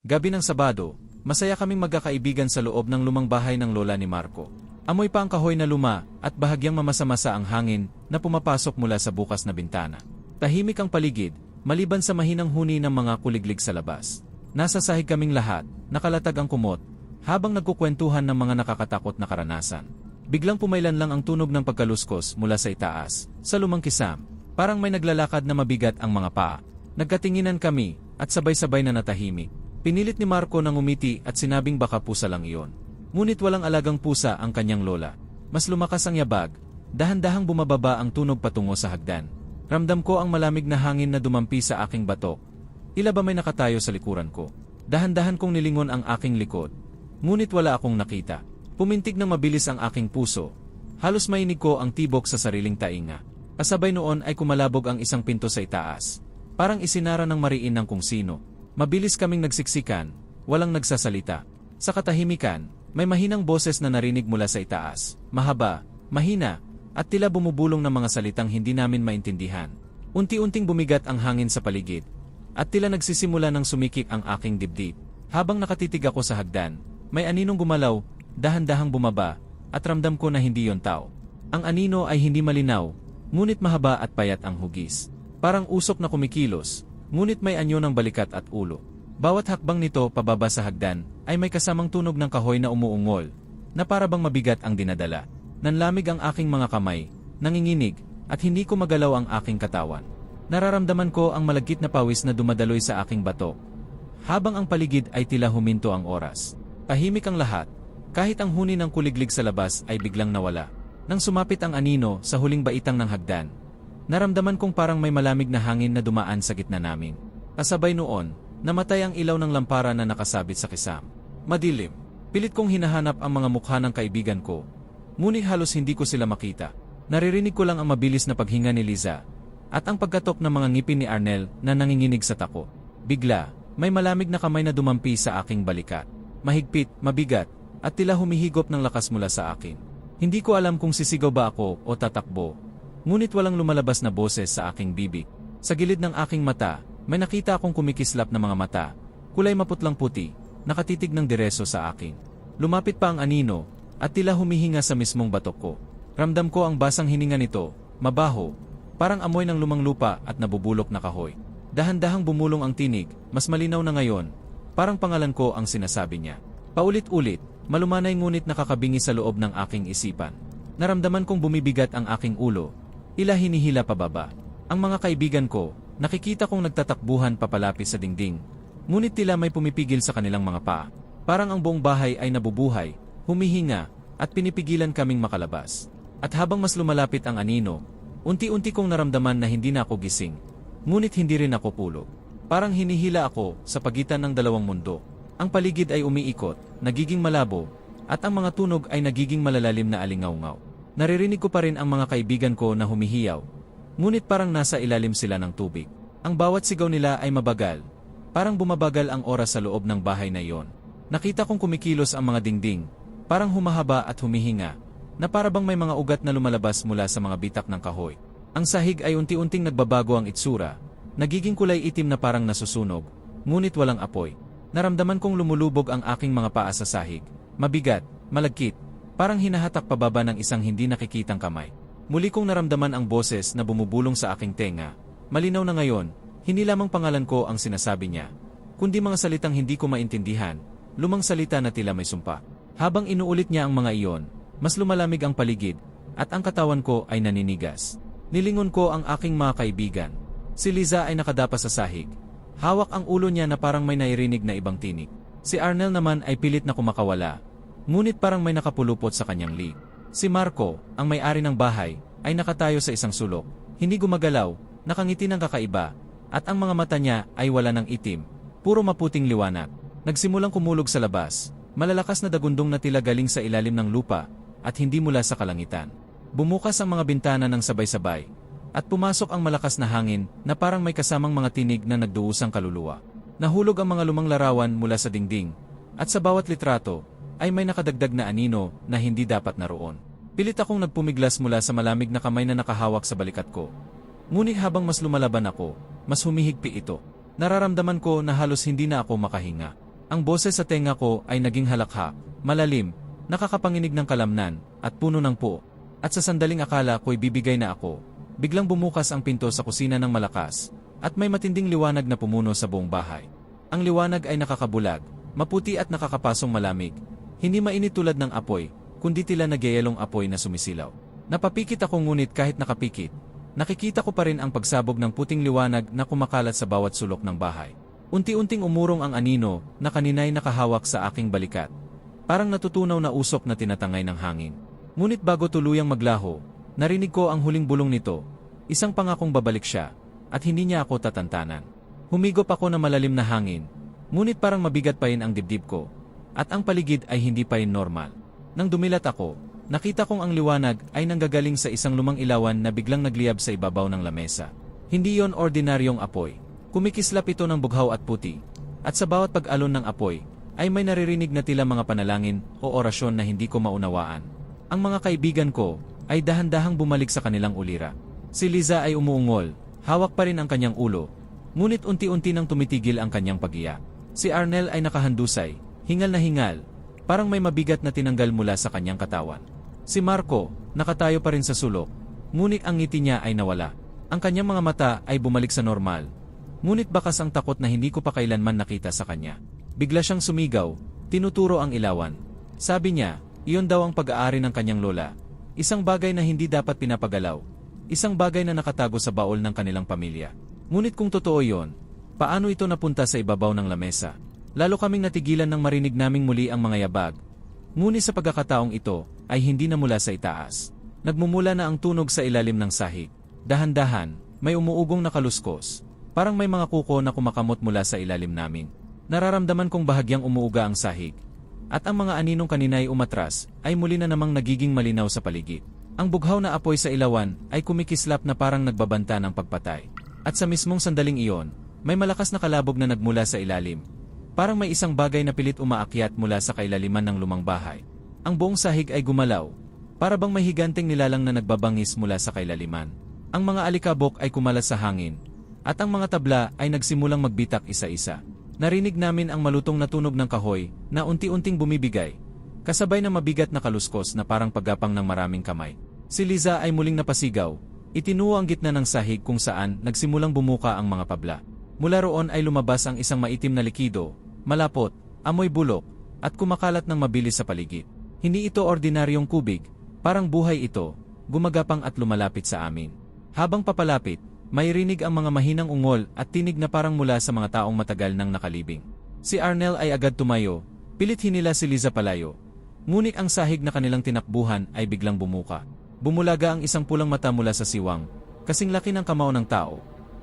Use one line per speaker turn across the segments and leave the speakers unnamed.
Gabi ng Sabado, masaya kaming magkakaibigan sa loob ng lumang bahay ng lola ni Marco. Amoy pa ang kahoy na luma at bahagyang mamasamasa ang hangin na pumapasok mula sa bukas na bintana. Tahimik ang paligid, maliban sa mahinang huni ng mga kuliglig sa labas. Nasa sahig kaming lahat, nakalatag ang kumot, habang nagkukwentuhan ng mga nakakatakot na karanasan. Biglang pumailan lang ang tunog ng pagkaluskos mula sa itaas, sa lumang kisam. Parang may naglalakad na mabigat ang mga paa. Nagkatinginan kami, at sabay-sabay na natahimik. Pinilit ni Marco na ngumiti at sinabing baka pusa lang iyon. Ngunit walang alagang pusa ang kanyang lola. Mas lumakas ang yabag, dahan-dahang bumababa ang tunog patungo sa hagdan. Ramdam ko ang malamig na hangin na dumampi sa aking batok. Ila ba may nakatayo sa likuran ko? Dahan-dahan kong nilingon ang aking likod. Ngunit wala akong nakita. Pumintig ng mabilis ang aking puso. Halos mainig ko ang tibok sa sariling tainga. Kasabay noon ay kumalabog ang isang pinto sa itaas. Parang isinara ng mariin ng kung sino. Mabilis kaming nagsiksikan, walang nagsasalita. Sa katahimikan, may mahinang boses na narinig mula sa itaas. Mahaba, mahina, at tila bumubulong ng mga salitang hindi namin maintindihan. Unti-unting bumigat ang hangin sa paligid. At tila nagsisimula ng sumikip ang aking dibdib. Habang nakatitig ako sa hagdan, may aninong gumalaw, dahan-dahang bumaba, at ramdam ko na hindi yon tao. Ang anino ay hindi malinaw, ngunit mahaba at payat ang hugis. Parang usok na kumikilos, ngunit may anyo ng balikat at ulo. Bawat hakbang nito pababa sa hagdan ay may kasamang tunog ng kahoy na umuungol, na para bang mabigat ang dinadala. Nanlamig ang aking mga kamay, nanginginig, at hindi ko magalaw ang aking katawan. Nararamdaman ko ang malagkit na pawis na dumadaloy sa aking batok. Habang ang paligid ay tila huminto ang oras. Tahimik ang lahat, kahit ang huni ng kuliglig sa labas ay biglang nawala. Nang sumapit ang anino sa huling baitang ng hagdan, naramdaman kong parang may malamig na hangin na dumaan sa gitna namin. Kasabay noon, namatay ang ilaw ng lampara na nakasabit sa kisam. Madilim. Pilit kong hinahanap ang mga mukha ng kaibigan ko. Ngunit halos hindi ko sila makita. Naririnig ko lang ang mabilis na paghinga ni Liza at ang pagkatok ng mga ngipin ni Arnel na nanginginig sa tako. Bigla, may malamig na kamay na dumampi sa aking balikat. Mahigpit, mabigat, at tila humihigop ng lakas mula sa akin. Hindi ko alam kung sisigaw ba ako o tatakbo. Ngunit walang lumalabas na boses sa aking bibig. Sa gilid ng aking mata, may nakita akong kumikislap na mga mata. Kulay maputlang puti, nakatitig ng direso sa akin. Lumapit pa ang anino, at tila humihinga sa mismong batok ko. Ramdam ko ang basang hininga nito, mabaho, parang amoy ng lumang lupa at nabubulok na kahoy. Dahan-dahang bumulong ang tinig, mas malinaw na ngayon, parang pangalan ko ang sinasabi niya. Paulit-ulit, malumanay ngunit nakakabingi sa loob ng aking isipan. Naramdaman kong bumibigat ang aking ulo, ila hinihila pababa. Ang mga kaibigan ko, nakikita kong nagtatakbuhan papalapis sa dingding, ngunit tila may pumipigil sa kanilang mga paa. Parang ang buong bahay ay nabubuhay, humihinga, at pinipigilan kaming makalabas. At habang mas lumalapit ang anino, unti-unti kong naramdaman na hindi na ako gising, ngunit hindi rin ako pulog. Parang hinihila ako sa pagitan ng dalawang mundo. Ang paligid ay umiikot, nagiging malabo, at ang mga tunog ay nagiging malalalim na alingaw-ngaw. Naririnig ko pa rin ang mga kaibigan ko na humihiyaw, ngunit parang nasa ilalim sila ng tubig. Ang bawat sigaw nila ay mabagal, parang bumabagal ang oras sa loob ng bahay na iyon. Nakita kong kumikilos ang mga dingding, parang humahaba at humihinga, na para bang may mga ugat na lumalabas mula sa mga bitak ng kahoy. Ang sahig ay unti-unting nagbabago ang itsura, nagiging kulay itim na parang nasusunog, ngunit walang apoy. Naramdaman kong lumulubog ang aking mga paa sa sahig, mabigat, malagkit, parang hinahatak pababa ng isang hindi nakikitang kamay. Muli kong naramdaman ang boses na bumubulong sa aking tenga. Malinaw na ngayon, hindi lamang pangalan ko ang sinasabi niya, kundi mga salitang hindi ko maintindihan, lumang salita na tila may sumpa. Habang inuulit niya ang mga iyon, mas lumalamig ang paligid, at ang katawan ko ay naninigas. Nilingon ko ang aking mga kaibigan. Si Liza ay nakadapa sa sahig. Hawak ang ulo niya na parang may nairinig na ibang tinig. Si Arnel naman ay pilit na kumakawala. Ngunit parang may nakapulupot sa kanyang lig. Si Marco, ang may-ari ng bahay, ay nakatayo sa isang sulok. Hindi gumagalaw, nakangiti ng kakaiba, at ang mga mata niya ay wala ng itim, puro maputing liwanag. Nagsimulang kumulog sa labas, malalakas na dagundong na tila galing sa ilalim ng lupa, at hindi mula sa kalangitan. Bumukas ang mga bintana ng sabay-sabay, at pumasok ang malakas na hangin na parang may kasamang mga tinig na nagduusang kaluluwa. Nahulog ang mga lumang larawan mula sa dingding, at sa bawat litrato, ay may nakadagdag na anino na hindi dapat naroon. Pilit akong nagpumiglas mula sa malamig na kamay na nakahawak sa balikat ko. Ngunit habang mas lumalaban ako, mas humihigpi ito. Nararamdaman ko na halos hindi na ako makahinga. Ang boses sa tenga ko ay naging halakha, malalim, nakakapanginig ng kalamnan, at puno ng po. At sa sandaling akala ko'y bibigay na ako, biglang bumukas ang pinto sa kusina ng malakas, at may matinding liwanag na pumuno sa buong bahay. Ang liwanag ay nakakabulag, maputi at nakakapasong malamig, hindi mainit tulad ng apoy, kundi tila nagyayalong apoy na sumisilaw. Napapikit ako ngunit kahit nakapikit, nakikita ko pa rin ang pagsabog ng puting liwanag na kumakalat sa bawat sulok ng bahay. Unti-unting umurong ang anino na kaninay nakahawak sa aking balikat. Parang natutunaw na usok na tinatangay ng hangin. Ngunit bago tuluyang maglaho, narinig ko ang huling bulong nito, isang pangakong babalik siya, at hindi niya ako tatantanan. Humigop ako na malalim na hangin, ngunit parang mabigat pa rin ang dibdib ko, at ang paligid ay hindi pa rin normal. Nang dumilat ako, nakita kong ang liwanag ay nanggagaling sa isang lumang ilawan na biglang nagliyab sa ibabaw ng lamesa. Hindi yon ordinaryong apoy. Kumikislap ito ng bughaw at puti, at sa bawat pag-alon ng apoy, ay may naririnig na tila mga panalangin o orasyon na hindi ko maunawaan. Ang mga kaibigan ko ay dahan-dahang bumalik sa kanilang ulira. Si Liza ay umuungol, hawak pa rin ang kanyang ulo, ngunit unti-unti nang tumitigil ang kanyang pagiya. Si Arnel ay nakahandusay, hingal na hingal, parang may mabigat na tinanggal mula sa kanyang katawan. Si Marco, nakatayo pa rin sa sulok, ngunit ang ngiti niya ay nawala. Ang kanyang mga mata ay bumalik sa normal, ngunit bakas ang takot na hindi ko pa kailanman nakita sa kanya. Bigla siyang sumigaw, tinuturo ang ilawan. Sabi niya, iyon daw ang pag-aari ng kanyang lola. Isang bagay na hindi dapat pinapagalaw. Isang bagay na nakatago sa baol ng kanilang pamilya. Ngunit kung totoo yon, paano ito napunta sa ibabaw ng lamesa? Lalo kaming natigilan nang marinig naming muli ang mga yabag. Ngunit sa pagkakataong ito, ay hindi na mula sa itaas. Nagmumula na ang tunog sa ilalim ng sahig. Dahan-dahan, may umuugong na kaluskos. Parang may mga kuko na kumakamot mula sa ilalim namin. Nararamdaman kong bahagyang umuuga ang sahig. At ang mga aninong kaninay umatras ay muli na namang nagiging malinaw sa paligid. Ang bughaw na apoy sa ilawan ay kumikislap na parang nagbabanta ng pagpatay. At sa mismong sandaling iyon, may malakas na kalabog na nagmula sa ilalim. Parang may isang bagay na pilit umaakyat mula sa kailaliman ng lumang bahay. Ang buong sahig ay gumalaw, para bang may higanting nilalang na nagbabangis mula sa kailaliman. Ang mga alikabok ay kumalas sa hangin, at ang mga tabla ay nagsimulang magbitak isa-isa. Narinig namin ang malutong na tunog ng kahoy na unti-unting bumibigay, kasabay ng mabigat na kaluskos na parang paggapang ng maraming kamay. Si Liza ay muling napasigaw, itinuo ang gitna ng sahig kung saan nagsimulang bumuka ang mga pabla. Mula roon ay lumabas ang isang maitim na likido, malapot, amoy bulok, at kumakalat ng mabilis sa paligid. Hindi ito ordinaryong kubig, parang buhay ito, gumagapang at lumalapit sa amin. Habang papalapit, may rinig ang mga mahinang ungol at tinig na parang mula sa mga taong matagal nang nakalibing. Si Arnel ay agad tumayo, pilit hinila si Liza palayo. Ngunit ang sahig na kanilang tinakbuhan ay biglang bumuka. Bumulaga ang isang pulang mata mula sa siwang, kasing laki ng kamao ng tao,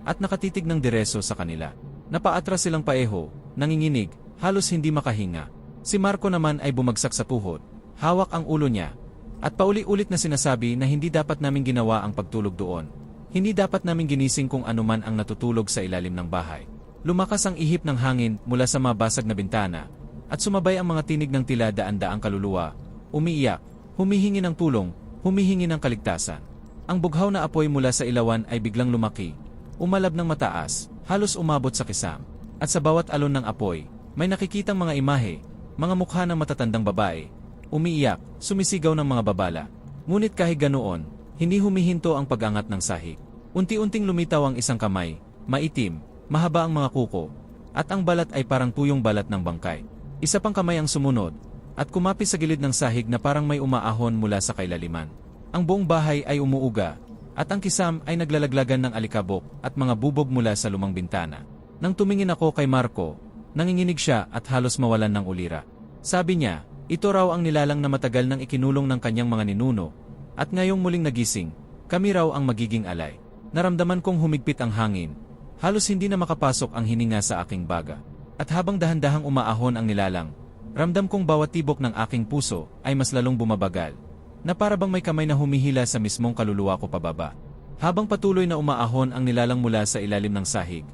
at nakatitig ng direso sa kanila. Napaatras silang paeho, nanginginig, halos hindi makahinga. Si Marco naman ay bumagsak sa tuhod, hawak ang ulo niya, at pauli-ulit na sinasabi na hindi dapat namin ginawa ang pagtulog doon. Hindi dapat namin ginising kung anuman ang natutulog sa ilalim ng bahay. Lumakas ang ihip ng hangin mula sa mabasag na bintana, at sumabay ang mga tinig ng tila daan-daang kaluluwa, umiiyak, humihingi ng tulong, humihingi ng kaligtasan. Ang bughaw na apoy mula sa ilawan ay biglang lumaki, umalab ng mataas, halos umabot sa kisam. At sa bawat alon ng apoy, may nakikitang mga imahe, mga mukha ng matatandang babae, umiiyak, sumisigaw ng mga babala. Ngunit kahit ganoon, hindi humihinto ang pag-angat ng sahig. Unti-unting lumitaw ang isang kamay, maitim, mahaba ang mga kuko, at ang balat ay parang tuyong balat ng bangkay. Isa pang kamay ang sumunod, at kumapit sa gilid ng sahig na parang may umaahon mula sa kailaliman. Ang buong bahay ay umuuga, at ang kisam ay naglalaglagan ng alikabok at mga bubog mula sa lumang bintana. Nang tumingin ako kay Marco, nanginginig siya at halos mawalan ng ulira. Sabi niya, ito raw ang nilalang na matagal nang ikinulong ng kanyang mga ninuno, at ngayong muling nagising, kami raw ang magiging alay. Naramdaman kong humigpit ang hangin. Halos hindi na makapasok ang hininga sa aking baga. At habang dahan-dahang umaahon ang nilalang, ramdam kong bawat tibok ng aking puso ay mas lalong bumabagal, na para bang may kamay na humihila sa mismong kaluluwa ko pababa. Habang patuloy na umaahon ang nilalang mula sa ilalim ng sahig,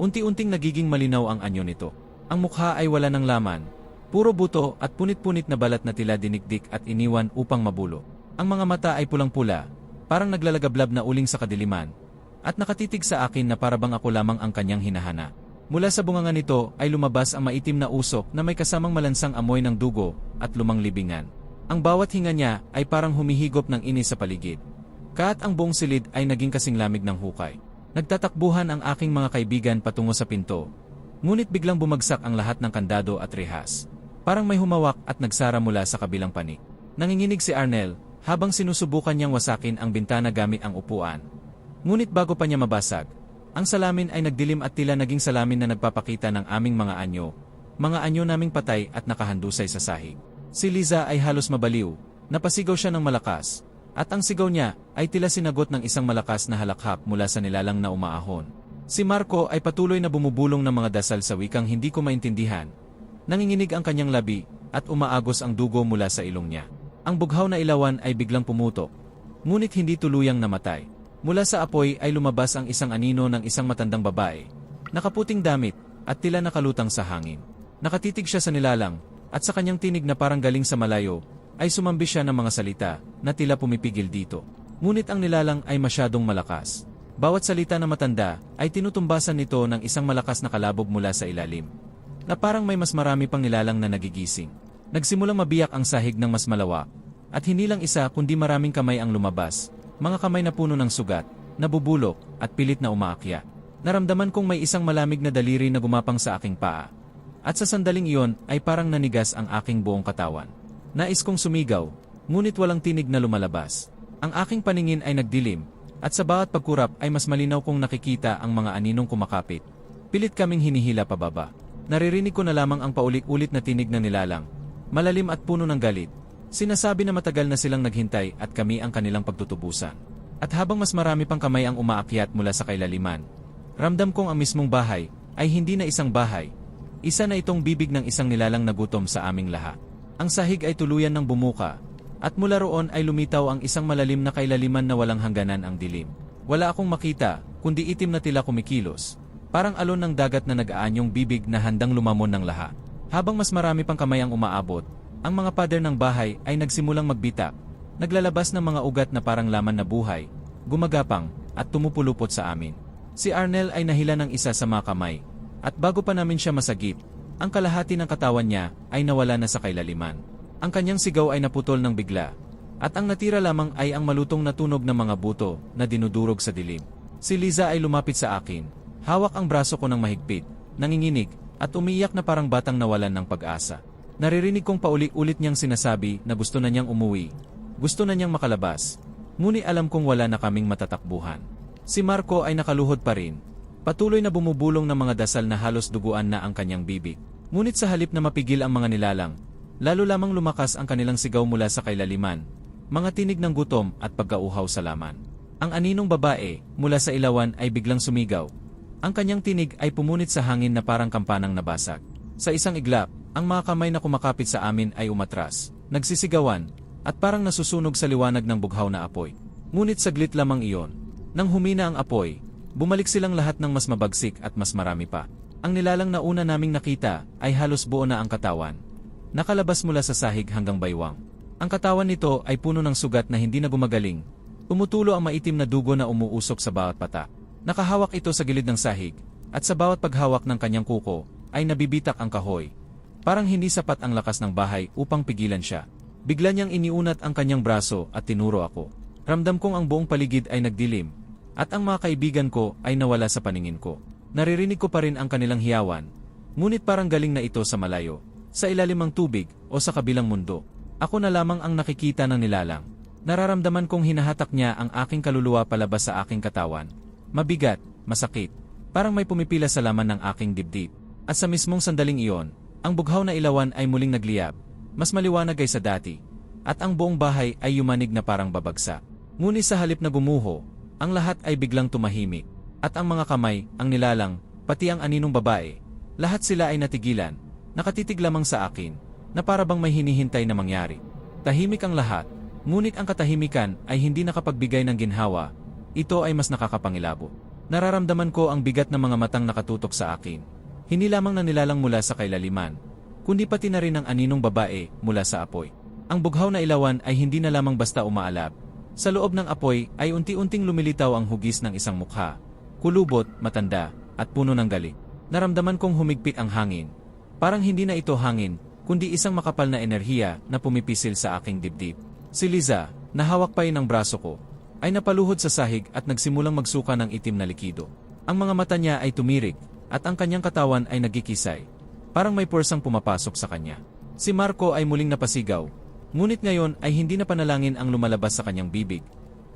unti-unting nagiging malinaw ang anyo nito. Ang mukha ay wala ng laman, puro buto at punit-punit na balat na tila dinikdik at iniwan upang mabulo. Ang mga mata ay pulang-pula, parang naglalagablab na uling sa kadiliman, at nakatitig sa akin na parabang ako lamang ang kanyang hinahana. Mula sa bunganga nito ay lumabas ang maitim na usok na may kasamang malansang amoy ng dugo at lumang libingan. Ang bawat hinga niya ay parang humihigop ng inis sa paligid. Kaat ang buong silid ay naging kasing lamig ng hukay. Nagtatakbuhan ang aking mga kaibigan patungo sa pinto. Ngunit biglang bumagsak ang lahat ng kandado at rehas. Parang may humawak at nagsara mula sa kabilang panik. Nanginginig si Arnel habang sinusubukan niyang wasakin ang bintana gamit ang upuan. Ngunit bago pa niya mabasag, ang salamin ay nagdilim at tila naging salamin na nagpapakita ng aming mga anyo, mga anyo naming patay at nakahandusay sa sahig. Si Liza ay halos mabaliw, napasigaw siya ng malakas, at ang sigaw niya ay tila sinagot ng isang malakas na halakhap mula sa nilalang na umaahon. Si Marco ay patuloy na bumubulong ng mga dasal sa wikang hindi ko maintindihan. Nanginginig ang kanyang labi at umaagos ang dugo mula sa ilong niya. Ang bughaw na ilawan ay biglang pumutok, ngunit hindi tuluyang namatay. Mula sa apoy ay lumabas ang isang anino ng isang matandang babae, nakaputing damit at tila nakalutang sa hangin. Nakatitig siya sa nilalang at sa kanyang tinig na parang galing sa malayo ay sumambi siya ng mga salita na tila pumipigil dito. Ngunit ang nilalang ay masyadong malakas. Bawat salita na matanda ay tinutumbasan nito ng isang malakas na kalabog mula sa ilalim. Na parang may mas marami pang nilalang na nagigising. Nagsimulang mabiyak ang sahig ng mas malawak. At hindi lang isa kundi maraming kamay ang lumabas. Mga kamay na puno ng sugat, nabubulok, at pilit na umaakyat. Naramdaman kong may isang malamig na daliri na gumapang sa aking paa. At sa sandaling iyon ay parang nanigas ang aking buong katawan. Nais kong sumigaw, ngunit walang tinig na lumalabas. Ang aking paningin ay nagdilim, at sa bawat pagkurap ay mas malinaw kong nakikita ang mga aninong kumakapit. Pilit kaming hinihila pababa. Naririnig ko na lamang ang paulit-ulit na tinig na nilalang. Malalim at puno ng galit. Sinasabi na matagal na silang naghintay at kami ang kanilang pagtutubusan. At habang mas marami pang kamay ang umaakyat mula sa kailaliman, ramdam kong ang mismong bahay ay hindi na isang bahay. Isa na itong bibig ng isang nilalang na gutom sa aming lahat. Ang sahig ay tuluyan ng bumuka, at mula roon ay lumitaw ang isang malalim na kailaliman na walang hangganan ang dilim. Wala akong makita, kundi itim na tila kumikilos. Parang alon ng dagat na nag-aanyong bibig na handang lumamon ng lahat. Habang mas marami pang kamay ang umaabot, ang mga pader ng bahay ay nagsimulang magbitak, naglalabas ng mga ugat na parang laman na buhay, gumagapang, at tumupulupot sa amin. Si Arnel ay nahila ng isa sa mga kamay, at bago pa namin siya masagip, ang kalahati ng katawan niya ay nawala na sa kailaliman. Ang kanyang sigaw ay naputol ng bigla, at ang natira lamang ay ang malutong na tunog ng mga buto na dinudurog sa dilim. Si Liza ay lumapit sa akin, hawak ang braso ko ng mahigpit, nanginginig, at umiiyak na parang batang nawalan ng pag-asa. Naririnig kong paulit-ulit niyang sinasabi na gusto na niyang umuwi. Gusto na niyang makalabas. Ngunit alam kong wala na kaming matatakbuhan. Si Marco ay nakaluhod pa rin. Patuloy na bumubulong ng mga dasal na halos duguan na ang kanyang bibig. Ngunit sa halip na mapigil ang mga nilalang, lalo lamang lumakas ang kanilang sigaw mula sa kailaliman, mga tinig ng gutom at pagkauhaw sa laman. Ang aninong babae, mula sa ilawan ay biglang sumigaw. Ang kanyang tinig ay pumunit sa hangin na parang kampanang nabasag. Sa isang iglap, ang mga kamay na kumakapit sa amin ay umatras, nagsisigawan, at parang nasusunog sa liwanag ng bughaw na apoy. Ngunit saglit lamang iyon. Nang humina ang apoy, bumalik silang lahat ng mas mabagsik at mas marami pa. Ang nilalang na una naming nakita ay halos buo na ang katawan. Nakalabas mula sa sahig hanggang baywang. Ang katawan nito ay puno ng sugat na hindi na gumagaling. Tumutulo ang maitim na dugo na umuusok sa bawat pata. Nakahawak ito sa gilid ng sahig, at sa bawat paghawak ng kanyang kuko, ay nabibitak ang kahoy, Parang hindi sapat ang lakas ng bahay upang pigilan siya. Bigla niyang iniunat ang kanyang braso at tinuro ako. Ramdam kong ang buong paligid ay nagdilim, at ang mga kaibigan ko ay nawala sa paningin ko. Naririnig ko pa rin ang kanilang hiyawan, ngunit parang galing na ito sa malayo, sa ilalim ng tubig o sa kabilang mundo. Ako na lamang ang nakikita ng nilalang. Nararamdaman kong hinahatak niya ang aking kaluluwa palabas sa aking katawan. Mabigat, masakit, parang may pumipila sa laman ng aking dibdib. At sa mismong sandaling iyon, ang bughaw na ilawan ay muling nagliyab, mas maliwanag ay sa dati, at ang buong bahay ay yumanig na parang babagsak. Ngunit sa halip na gumuho, ang lahat ay biglang tumahimik, at ang mga kamay, ang nilalang, pati ang aninong babae, lahat sila ay natigilan, nakatitig lamang sa akin, na para bang may hinihintay na mangyari. Tahimik ang lahat, ngunit ang katahimikan ay hindi nakapagbigay ng ginhawa, ito ay mas nakakapangilabo. Nararamdaman ko ang bigat ng mga matang nakatutok sa akin, hindi lamang na nilalang mula sa kailaliman, kundi pati na rin ang aninong babae mula sa apoy. Ang bughaw na ilawan ay hindi na lamang basta umaalab. Sa loob ng apoy ay unti-unting lumilitaw ang hugis ng isang mukha, kulubot, matanda, at puno ng galit. Naramdaman kong humigpit ang hangin. Parang hindi na ito hangin, kundi isang makapal na enerhiya na pumipisil sa aking dibdib. Si Liza, na hawak pa ng braso ko, ay napaluhod sa sahig at nagsimulang magsuka ng itim na likido. Ang mga mata niya ay tumirik, at ang kanyang katawan ay nagkikisay. Parang may puwersang pumapasok sa kanya. Si Marco ay muling napasigaw, ngunit ngayon ay hindi na panalangin ang lumalabas sa kanyang bibig,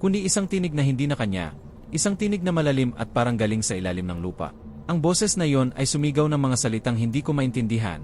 kundi isang tinig na hindi na kanya, isang tinig na malalim at parang galing sa ilalim ng lupa. Ang boses na iyon ay sumigaw ng mga salitang hindi ko maintindihan,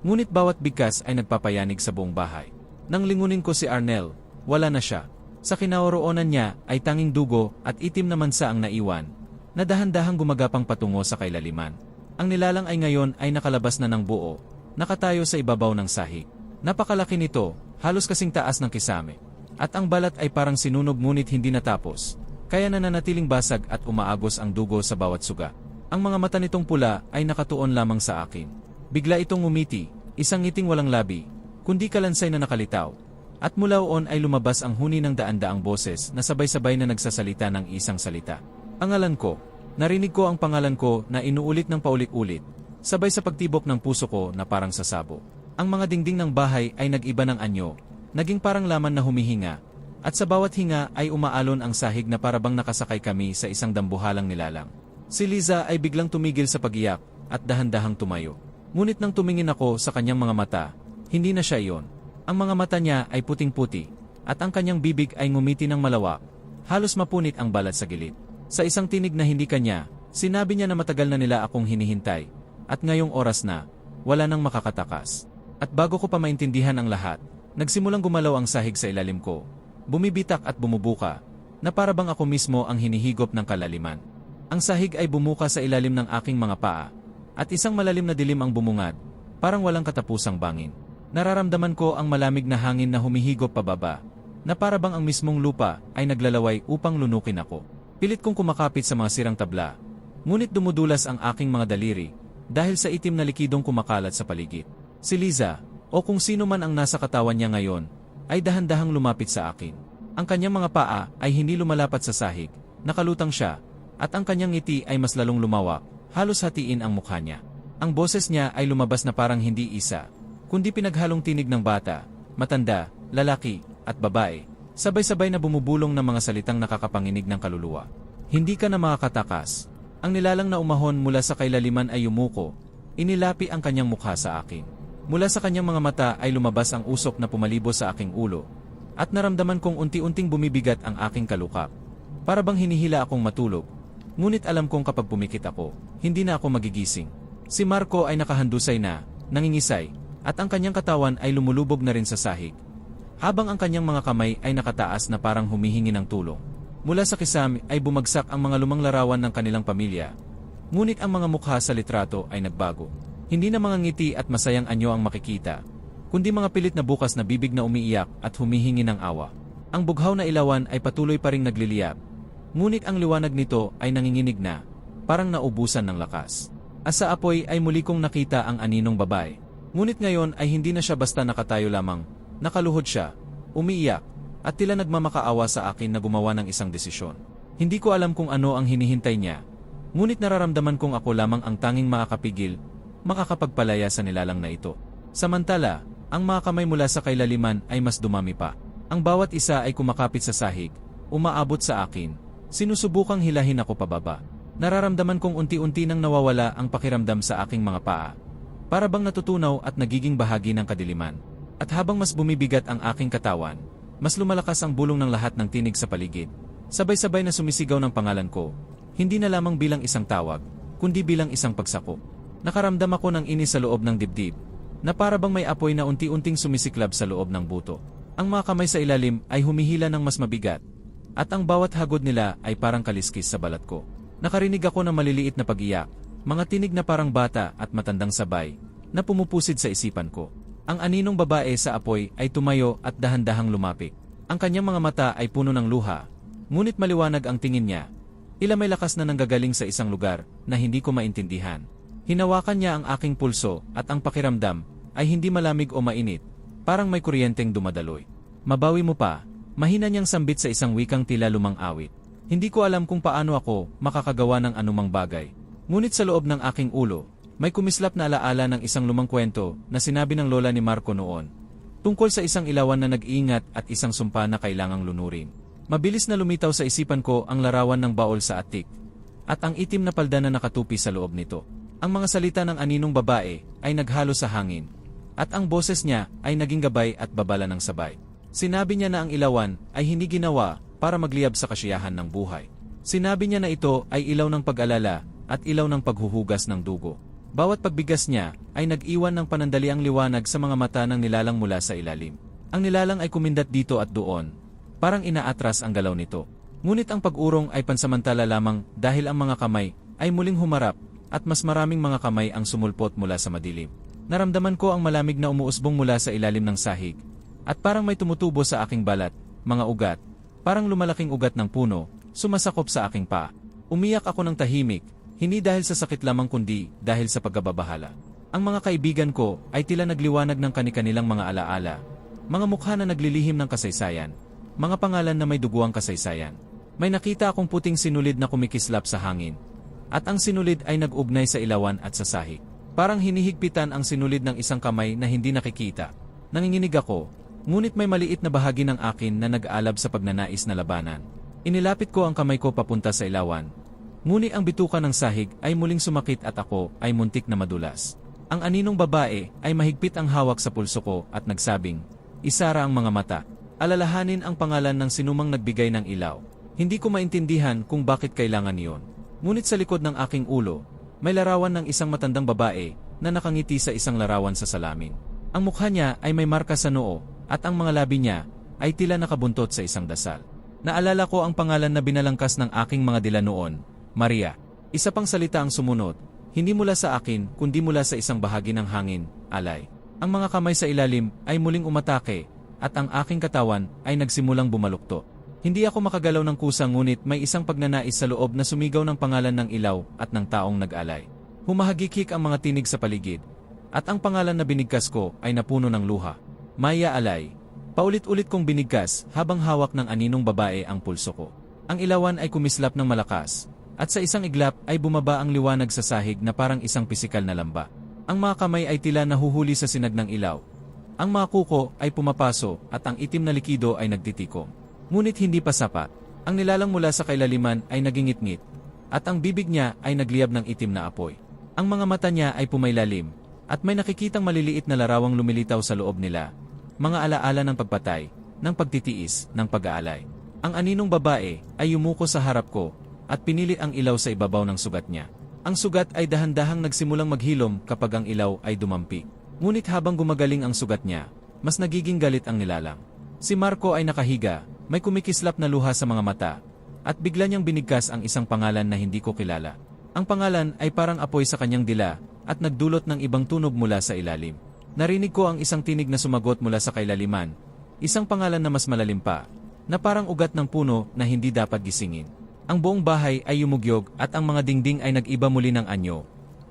ngunit bawat bigkas ay nagpapayanig sa buong bahay. Nang lingunin ko si Arnel, wala na siya. Sa kinaoroonan niya ay tanging dugo at itim na mansa ang naiwan, na dahan-dahang gumagapang patungo sa kailaliman. Ang nilalang ay ngayon ay nakalabas na ng buo, nakatayo sa ibabaw ng sahig. Napakalaki nito, halos kasing taas ng kisame. At ang balat ay parang sinunog ngunit hindi natapos, kaya nananatiling basag at umaagos ang dugo sa bawat suga. Ang mga mata nitong pula ay nakatuon lamang sa akin. Bigla itong umiti, isang ngiting walang labi, kundi kalansay na nakalitaw. At mula oon ay lumabas ang huni ng daan-daang boses na sabay-sabay na nagsasalita ng isang salita. Pangalan ko, narinig ko ang pangalan ko na inuulit ng paulit-ulit, sabay sa pagtibok ng puso ko na parang sasabo. Ang mga dingding ng bahay ay nag-iba ng anyo, naging parang laman na humihinga, at sa bawat hinga ay umaalon ang sahig na parabang nakasakay kami sa isang dambuhalang nilalang. Si Liza ay biglang tumigil sa pagiyak at dahan-dahang tumayo. Ngunit nang tumingin ako sa kanyang mga mata, hindi na siya iyon. Ang mga mata niya ay puting-puti, at ang kanyang bibig ay ngumiti ng malawak, halos mapunit ang balat sa gilid. Sa isang tinig na hindi kanya, sinabi niya na matagal na nila akong hinihintay, at ngayong oras na, wala nang makakatakas. At bago ko pa maintindihan ang lahat, nagsimulang gumalaw ang sahig sa ilalim ko, bumibitak at bumubuka, na parabang ako mismo ang hinihigop ng kalaliman. Ang sahig ay bumuka sa ilalim ng aking mga paa, at isang malalim na dilim ang bumungad, parang walang katapusang bangin. Nararamdaman ko ang malamig na hangin na humihigop pababa, na parabang ang mismong lupa ay naglalaway upang lunukin ako. Pilit kong kumakapit sa mga sirang tabla, ngunit dumudulas ang aking mga daliri dahil sa itim na likidong kumakalat sa paligid. Si Liza, o kung sino man ang nasa katawan niya ngayon, ay dahan-dahang lumapit sa akin. Ang kanyang mga paa ay hindi lumalapat sa sahig, nakalutang siya, at ang kanyang ngiti ay mas lalong lumawak, halos hatiin ang mukha niya. Ang boses niya ay lumabas na parang hindi isa, kundi pinaghalong tinig ng bata, matanda, lalaki, at babae, sabay-sabay na bumubulong ng mga salitang nakakapanginig ng kaluluwa. Hindi ka na makakatakas. Ang nilalang na umahon mula sa kailaliman ay yumuko, inilapi ang kanyang mukha sa akin. Mula sa kanyang mga mata ay lumabas ang usok na pumalibos sa aking ulo, at naramdaman kong unti-unting bumibigat ang aking kalukap. Para bang hinihila akong matulog, ngunit alam kong kapag pumikit ako, hindi na ako magigising. Si Marco ay nakahandusay na, nangingisay, at ang kanyang katawan ay lumulubog na rin sa sahig. Habang ang kanyang mga kamay ay nakataas na parang humihingi ng tulong. Mula sa kisam ay bumagsak ang mga lumang larawan ng kanilang pamilya. Ngunit ang mga mukha sa litrato ay nagbago. Hindi na mga ngiti at masayang anyo ang makikita, kundi mga pilit na bukas na bibig na umiiyak at humihingi ng awa. Ang bughaw na ilawan ay patuloy pa ring nagliliyab. Ngunit ang liwanag nito ay nanginginig na, parang naubusan ng lakas. As sa apoy ay muli kong nakita ang aninong babae. Ngunit ngayon ay hindi na siya basta nakatayo lamang, nakaluhod siya, umiiyak, at tila nagmamakaawa sa akin na gumawa ng isang desisyon. Hindi ko alam kung ano ang hinihintay niya, ngunit nararamdaman kong ako lamang ang tanging makakapigil, makakapagpalaya sa nilalang na ito. Samantala, ang mga kamay mula sa kailaliman ay mas dumami pa. Ang bawat isa ay kumakapit sa sahig, umaabot sa akin, sinusubukang hilahin ako pababa. Nararamdaman kong unti-unti nang nawawala ang pakiramdam sa aking mga paa para bang natutunaw at nagiging bahagi ng kadiliman. At habang mas bumibigat ang aking katawan, mas lumalakas ang bulong ng lahat ng tinig sa paligid. Sabay-sabay na sumisigaw ng pangalan ko, hindi na lamang bilang isang tawag, kundi bilang isang pagsako. Nakaramdam ako ng inis sa loob ng dibdib, na para bang may apoy na unti-unting sumisiklab sa loob ng buto. Ang mga kamay sa ilalim ay humihila ng mas mabigat, at ang bawat hagod nila ay parang kaliskis sa balat ko. Nakarinig ako ng maliliit na pagiyak, mga tinig na parang bata at matandang sabay, na pumupusid sa isipan ko. Ang aninong babae sa apoy ay tumayo at dahan-dahang lumapit. Ang kanyang mga mata ay puno ng luha, ngunit maliwanag ang tingin niya. Ila may lakas na nanggagaling sa isang lugar na hindi ko maintindihan. Hinawakan niya ang aking pulso at ang pakiramdam ay hindi malamig o mainit, parang may kuryenteng dumadaloy. Mabawi mo pa, mahina niyang sambit sa isang wikang tila lumang awit. Hindi ko alam kung paano ako makakagawa ng anumang bagay, Ngunit sa loob ng aking ulo, may kumislap na alaala ng isang lumang kwento na sinabi ng lola ni Marco noon. Tungkol sa isang ilawan na nag-iingat at isang sumpa na kailangang lunurin. Mabilis na lumitaw sa isipan ko ang larawan ng baol sa atik. At ang itim na palda na nakatupi sa loob nito. Ang mga salita ng aninong babae ay naghalo sa hangin. At ang boses niya ay naging gabay at babala ng sabay. Sinabi niya na ang ilawan ay hindi ginawa para magliyab sa kasiyahan ng buhay. Sinabi niya na ito ay ilaw ng pag-alala at ilaw ng paghuhugas ng dugo. Bawat pagbigas niya ay nag-iwan ng panandaliang liwanag sa mga mata ng nilalang mula sa ilalim. Ang nilalang ay kumindat dito at doon. Parang inaatras ang galaw nito. Ngunit ang pag-urong ay pansamantala lamang dahil ang mga kamay ay muling humarap at mas maraming mga kamay ang sumulpot mula sa madilim. Naramdaman ko ang malamig na umuusbong mula sa ilalim ng sahig. At parang may tumutubo sa aking balat, mga ugat, parang lumalaking ugat ng puno, sumasakop sa aking paa. Umiyak ako ng tahimik, hindi dahil sa sakit lamang kundi dahil sa pagkababahala. Ang mga kaibigan ko ay tila nagliwanag ng kanikanilang mga alaala. Mga mukha na naglilihim ng kasaysayan. Mga pangalan na may duguang kasaysayan. May nakita akong puting sinulid na kumikislap sa hangin. At ang sinulid ay nag-ugnay sa ilawan at sa sahig. Parang hinihigpitan ang sinulid ng isang kamay na hindi nakikita. Nanginginig ako, ngunit may maliit na bahagi ng akin na nag-aalab sa pagnanais na labanan. Inilapit ko ang kamay ko papunta sa ilawan, Ngunit ang bituka ng sahig ay muling sumakit at ako ay muntik na madulas. Ang aninong babae ay mahigpit ang hawak sa pulso ko at nagsabing, Isara ang mga mata. Alalahanin ang pangalan ng sinumang nagbigay ng ilaw. Hindi ko maintindihan kung bakit kailangan iyon. Ngunit sa likod ng aking ulo, may larawan ng isang matandang babae na nakangiti sa isang larawan sa salamin. Ang mukha niya ay may marka sa noo at ang mga labi niya ay tila nakabuntot sa isang dasal. Naalala ko ang pangalan na binalangkas ng aking mga dila noon Maria. Isa pang salita ang sumunod, hindi mula sa akin kundi mula sa isang bahagi ng hangin, alay. Ang mga kamay sa ilalim ay muling umatake, at ang aking katawan ay nagsimulang bumalukto. Hindi ako makagalaw ng kusa ngunit may isang pagnanais sa loob na sumigaw ng pangalan ng ilaw at ng taong nag-alay. Humahagikik ang mga tinig sa paligid, at ang pangalan na binigkas ko ay napuno ng luha. Maya Alay. Paulit-ulit kong binigkas habang hawak ng aninong babae ang pulso ko. Ang ilawan ay kumislap ng malakas, at sa isang iglap ay bumaba ang liwanag sa sahig na parang isang pisikal na lamba. Ang mga kamay ay tila nahuhuli sa sinag ng ilaw. Ang mga kuko ay pumapaso at ang itim na likido ay nagtitikom. Ngunit hindi pa sapat. Ang nilalang mula sa kailaliman ay nagingit-ngit at ang bibig niya ay nagliyab ng itim na apoy. Ang mga mata niya ay pumailalim at may nakikitang maliliit na larawang lumilitaw sa loob nila. Mga alaala ng pagpatay, ng pagtitiis, ng pag-aalay. Ang aninong babae ay yumuko sa harap ko at pinili ang ilaw sa ibabaw ng sugat niya. Ang sugat ay dahan-dahang nagsimulang maghilom kapag ang ilaw ay dumampi. Ngunit habang gumagaling ang sugat niya, mas nagiging galit ang nilalang. Si Marco ay nakahiga, may kumikislap na luha sa mga mata, at bigla niyang binigkas ang isang pangalan na hindi ko kilala. Ang pangalan ay parang apoy sa kanyang dila at nagdulot ng ibang tunog mula sa ilalim. Narinig ko ang isang tinig na sumagot mula sa kailaliman, isang pangalan na mas malalim pa, na parang ugat ng puno na hindi dapat gisingin. Ang buong bahay ay yumugyog at ang mga dingding ay nag-iba muli ng anyo.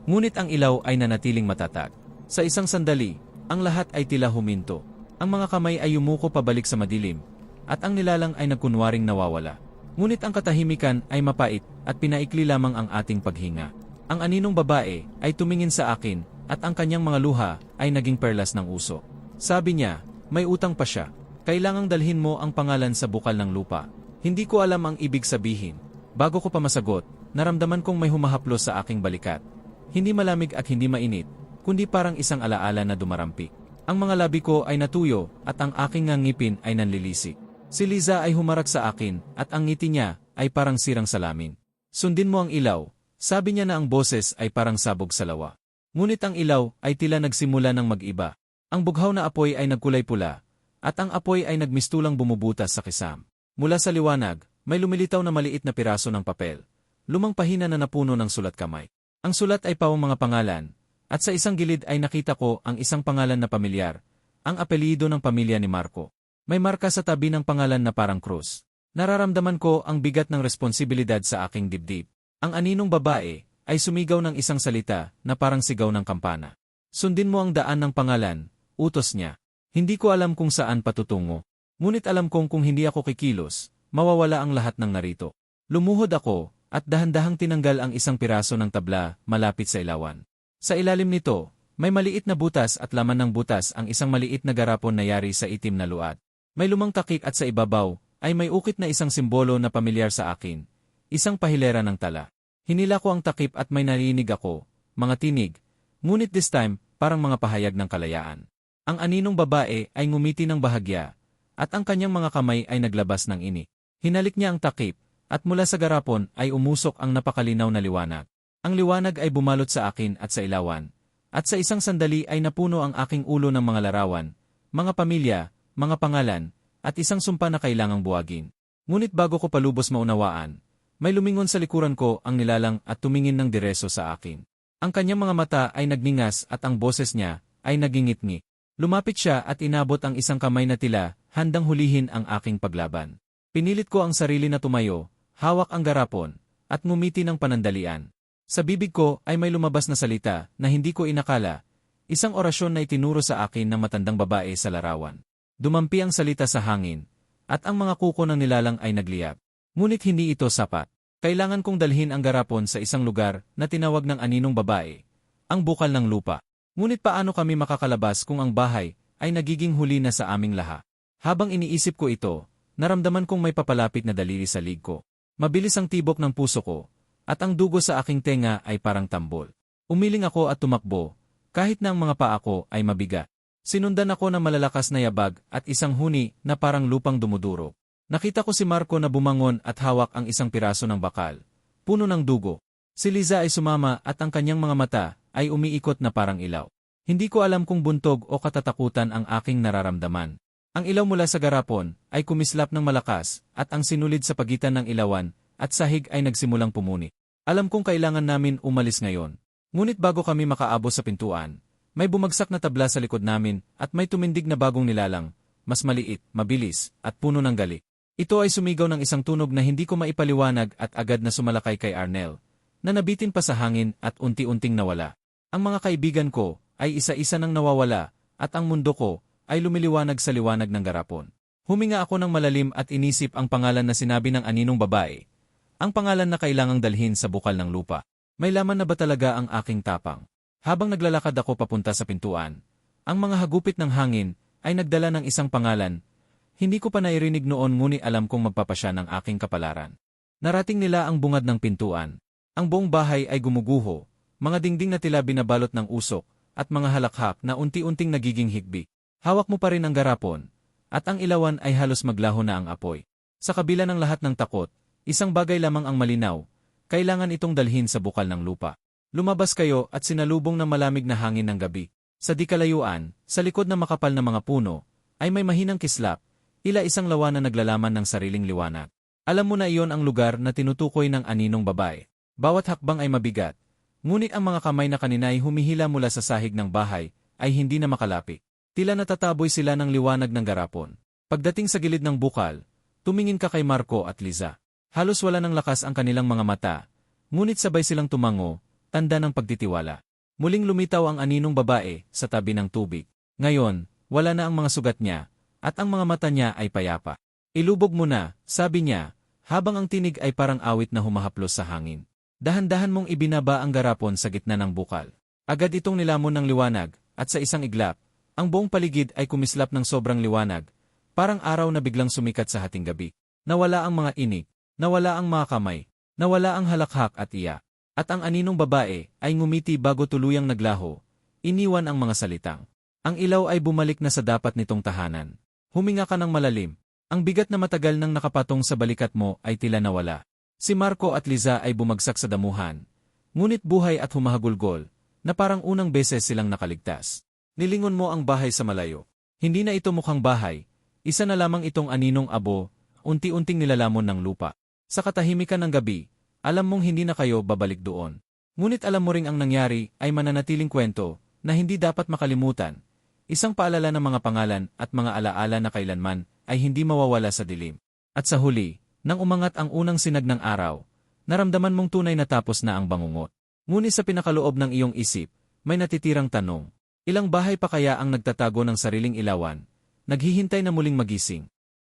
Ngunit ang ilaw ay nanatiling matatag. Sa isang sandali, ang lahat ay tila huminto. Ang mga kamay ay yumuko pabalik sa madilim, at ang nilalang ay nagkunwaring nawawala. Ngunit ang katahimikan ay mapait at pinaikli lamang ang ating paghinga. Ang aninong babae ay tumingin sa akin at ang kanyang mga luha ay naging perlas ng uso. Sabi niya, may utang pa siya. Kailangang dalhin mo ang pangalan sa bukal ng lupa. Hindi ko alam ang ibig sabihin. Bago ko pa masagot, naramdaman kong may humahaplos sa aking balikat. Hindi malamig at hindi mainit, kundi parang isang alaala na dumarampi. Ang mga labi ko ay natuyo at ang aking ngipin ay nanlilisik. Si Liza ay humarap sa akin at ang ngiti niya ay parang sirang salamin. Sundin mo ang ilaw, sabi niya na ang boses ay parang sabog sa lawa. Ngunit ang ilaw ay tila nagsimula ng mag-iba. Ang bughaw na apoy ay nagkulay pula, at ang apoy ay nagmistulang bumubutas sa kisam. Mula sa liwanag, may lumilitaw na maliit na piraso ng papel. Lumang pahina na napuno ng sulat kamay. Ang sulat ay pawang mga pangalan, at sa isang gilid ay nakita ko ang isang pangalan na pamilyar, ang apelido ng pamilya ni Marco. May marka sa tabi ng pangalan na parang krus. Nararamdaman ko ang bigat ng responsibilidad sa aking dibdib. Ang aninong babae ay sumigaw ng isang salita na parang sigaw ng kampana. Sundin mo ang daan ng pangalan, utos niya. Hindi ko alam kung saan patutungo. Ngunit alam kong kung hindi ako kikilos, mawawala ang lahat ng narito. Lumuhod ako, at dahan-dahang tinanggal ang isang piraso ng tabla malapit sa ilawan. Sa ilalim nito, may maliit na butas at laman ng butas ang isang maliit na garapon na yari sa itim na luat. May lumang takik at sa ibabaw ay may ukit na isang simbolo na pamilyar sa akin, isang pahilera ng tala. Hinila ko ang takip at may narinig ako, mga tinig, ngunit this time, parang mga pahayag ng kalayaan. Ang aninong babae ay ngumiti ng bahagya, at ang kanyang mga kamay ay naglabas ng ini. Hinalik niya ang takip, at mula sa garapon ay umusok ang napakalinaw na liwanag. Ang liwanag ay bumalot sa akin at sa ilawan, at sa isang sandali ay napuno ang aking ulo ng mga larawan, mga pamilya, mga pangalan, at isang sumpa na kailangang buwagin. Ngunit bago ko palubos maunawaan, may lumingon sa likuran ko ang nilalang at tumingin ng direso sa akin. Ang kanyang mga mata ay nagningas at ang boses niya ay nagingit-ngi. Lumapit siya at inabot ang isang kamay na tila, handang hulihin ang aking paglaban. Pinilit ko ang sarili na tumayo, hawak ang garapon, at ngumiti ng panandalian. Sa bibig ko ay may lumabas na salita na hindi ko inakala, isang orasyon na itinuro sa akin ng matandang babae sa larawan. Dumampi ang salita sa hangin, at ang mga kuko ng nilalang ay nagliyab. Ngunit hindi ito sapat. Kailangan kong dalhin ang garapon sa isang lugar na tinawag ng aninong babae, ang bukal ng lupa. Ngunit paano kami makakalabas kung ang bahay ay nagiging huli na sa aming laha? Habang iniisip ko ito, naramdaman kong may papalapit na daliri sa lig ko. Mabilis ang tibok ng puso ko, at ang dugo sa aking tenga ay parang tambol. Umiling ako at tumakbo, kahit na ang mga paa ko ay mabigat. Sinundan ako ng malalakas na yabag at isang huni na parang lupang dumuduro. Nakita ko si Marco na bumangon at hawak ang isang piraso ng bakal, puno ng dugo. Si Liza ay sumama at ang kanyang mga mata ay umiikot na parang ilaw. Hindi ko alam kung buntog o katatakutan ang aking nararamdaman. Ang ilaw mula sa garapon ay kumislap ng malakas at ang sinulid sa pagitan ng ilawan at sahig ay nagsimulang pumuni. Alam kong kailangan namin umalis ngayon. Ngunit bago kami makaabos sa pintuan, may bumagsak na tabla sa likod namin at may tumindig na bagong nilalang, mas maliit, mabilis, at puno ng gali. Ito ay sumigaw ng isang tunog na hindi ko maipaliwanag at agad na sumalakay kay Arnel, na nabitin pa sa hangin at unti-unting nawala. Ang mga kaibigan ko ay isa-isa nang nawawala at ang mundo ko ay lumiliwanag sa liwanag ng garapon. Huminga ako ng malalim at inisip ang pangalan na sinabi ng aninong babae. Ang pangalan na kailangang dalhin sa bukal ng lupa. May laman na ba talaga ang aking tapang? Habang naglalakad ako papunta sa pintuan, ang mga hagupit ng hangin ay nagdala ng isang pangalan hindi ko pa nairinig noon ngunit alam kong magpapasya ng aking kapalaran. Narating nila ang bungad ng pintuan. Ang buong bahay ay gumuguho, mga dingding na tila binabalot ng usok, at mga halakhak na unti-unting nagiging higbi. Hawak mo pa rin ang garapon, at ang ilawan ay halos maglaho na ang apoy. Sa kabila ng lahat ng takot, isang bagay lamang ang malinaw, kailangan itong dalhin sa bukal ng lupa. Lumabas kayo at sinalubong ng malamig na hangin ng gabi. Sa di kalayuan, sa likod ng makapal na mga puno, ay may mahinang kislap, Ila isang lawa na naglalaman ng sariling liwanag. Alam mo na iyon ang lugar na tinutukoy ng aninong babae. Bawat hakbang ay mabigat, ngunit ang mga kamay na kanina ay humihila mula sa sahig ng bahay ay hindi na makalapit. Tila natataboy sila ng liwanag ng garapon. Pagdating sa gilid ng bukal, tumingin ka kay Marco at Liza. Halos wala ng lakas ang kanilang mga mata, ngunit sabay silang tumango, tanda ng pagtitiwala. Muling lumitaw ang aninong babae sa tabi ng tubig. Ngayon, wala na ang mga sugat niya, at ang mga mata niya ay payapa. Ilubog mo na, sabi niya, habang ang tinig ay parang awit na humahaplos sa hangin. Dahan-dahan mong ibinaba ang garapon sa gitna ng bukal. Agad itong nilamon ng liwanag, at sa isang iglap, ang buong paligid ay kumislap ng sobrang liwanag, parang araw na biglang sumikat sa hating gabi. Nawala ang mga inig, nawala ang mga kamay, nawala ang halakhak at iya. At ang aninong babae ay ngumiti bago tuluyang naglaho, iniwan ang mga salitang. Ang ilaw ay bumalik na sa dapat nitong tahanan. Huminga ka ng malalim. Ang bigat na matagal nang nakapatong sa balikat mo ay tila nawala. Si Marco at Liza ay bumagsak sa damuhan. Ngunit buhay at humahagulgol, na parang unang beses silang nakaligtas. Nilingon mo ang bahay sa malayo. Hindi na ito mukhang bahay. Isa na lamang itong aninong abo, unti-unting nilalamon ng lupa. Sa katahimikan ng gabi, alam mong hindi na kayo babalik doon. Ngunit alam mo ring ang nangyari ay mananatiling kwento na hindi dapat makalimutan Isang paalala ng mga pangalan at mga alaala na kailanman ay hindi mawawala sa dilim. At sa huli, nang umangat ang unang sinag ng araw, naramdaman mong tunay na tapos na ang bangungot. Ngunit sa pinakaloob ng iyong isip, may natitirang tanong. Ilang bahay pa kaya ang nagtatago ng sariling ilawan, naghihintay na muling magising?